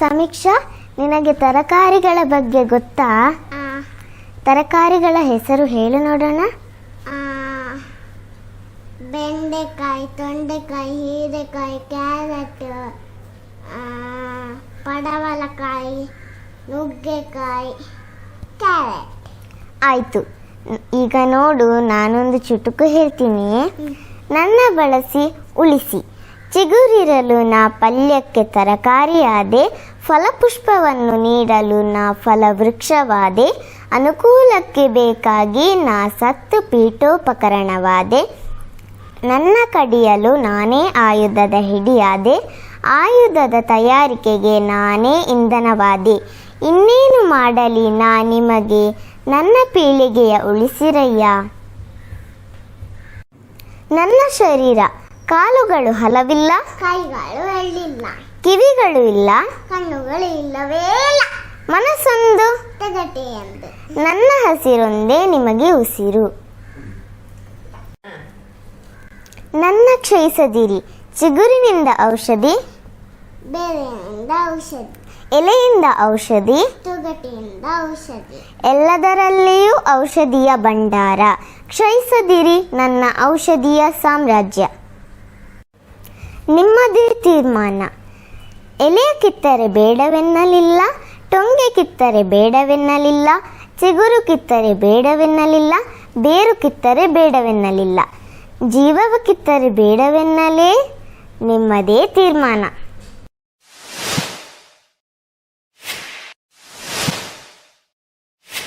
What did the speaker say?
ಸಮೀಕ್ಷಾ ನಿನಗೆ ತರಕಾರಿಗಳ ಬಗ್ಗೆ ಗೊತ್ತಾ? ತರಕಾರಿಗಳ ಹೆಸರು ಹೇಳು ನೋಡೋಣ. ಬೆಂಡೆಕಾಯಿ ತೊಂಡೆಕಾಯಿ ಹೀರೆಕಾಯಿ ಕ್ಯಾರೆಟ್ ಪಡವಲಕಾಯಿ ನುಗ್ಗೆಕಾಯಿ ಕ್ಯಾರೆಟ್. ಆಯಿತು. ಈಗ ನೋಡು ನಾನೊಂದು ಚುಟುಕು ಹೇಳ್ತೀನಿ. ನನ್ನ ಬಳಸಿ ಉಳಿಸಿ. ಚಿಗುರಿರಲು ನಾ ಪಲ್ಯಕ್ಕೆ ತರಕಾರಿಯಾದೆ, ಫಲಪುಷ್ಪವನ್ನು ನೀಡಲು ನಾ ಫಲವೃಕ್ಷವಾದೆ, ಅನುಕೂಲಕ್ಕೆ ಬೇಕಾಗಿ ನಾ ಸತ್ತು ಪೀಠೋಪಕರಣವಾದೆ. ನನ್ನ ಕಡಿಯಲು ನಾನೇ ಆಯುಧದ ಹಿಡಿಯಾದೆ, ಆಯುಧದ ತಯಾರಿಕೆಗೆ ನಾನೇ ಇಂಧನವಾದೆ. ಇನ್ನೇನು ಮಾಡಲಿ ನಾ ನಿಮಗೆ, ನನ್ನ ಪೀಳಿಗೆಯ ಉಳಿಸಿರಯ್ಯ. ನನ್ನ ಶರೀರ ಕಾಲುಗಳು ಹಲವಿಲ್ಲ. ಕೈಗಳು ಎಳ್ಳಿಲ್ಲ. ಕಿವಿಗಳು ಇಲ್ಲ. ಕಣ್ಣುಗಳು ಇಲ್ಲವೇ ಇಲ್ಲ. ಮನಸ್ಸೊಂದು. ನನ್ನ ಹಸಿರೊಂದೇ ನಿಮಗೆ ಉಸಿರು. ನನ್ನ ಕ್ಷಯಿಸದಿರಿ. ಚಿಗುರಿನಿಂದ ಔಷಧಿ. ಬೇರೆಯಿಂದ ಔಷಧಿ. ಎಲೆಯಿಂದ ಔಷಧಿ. ತೊಗಟೆಯಿಂದ ಔಷಧಿ. ಎಲ್ಲದರಲ್ಲಿಯೂ ಔಷಧಿಯ ಭಂಡಾರ. ಕ್ಷಯಿಸದಿರಿ ನನ್ನ ಔಷಧಿಯ ಸಾಮ್ರಾಜ್ಯ. ನಿಮ್ಮದೇ ತೀರ್ಮಾನ. ಎಲೆಯ ಕಿತ್ತರೆ ಬೇಡವೆನ್ನಲಿಲ್ಲ, ಟೊಂಗೆ ಕಿತ್ತರೆ ಬೇಡವೆನ್ನಲಿಲ್ಲ, ಚಿಗುರು ಕಿತ್ತರೆ ಬೇಡವೆನ್ನಲಿಲ್ಲ, ಬೇರು ಕಿತ್ತರೆ ಬೇಡವೆನ್ನಲಿಲ್ಲ. ಜೀವವ ಕಿತ್ತರೆ ಬೇಡವೆನ್ನಲೇ ನಿಮ್ಮದೇ ತೀರ್ಮಾನ.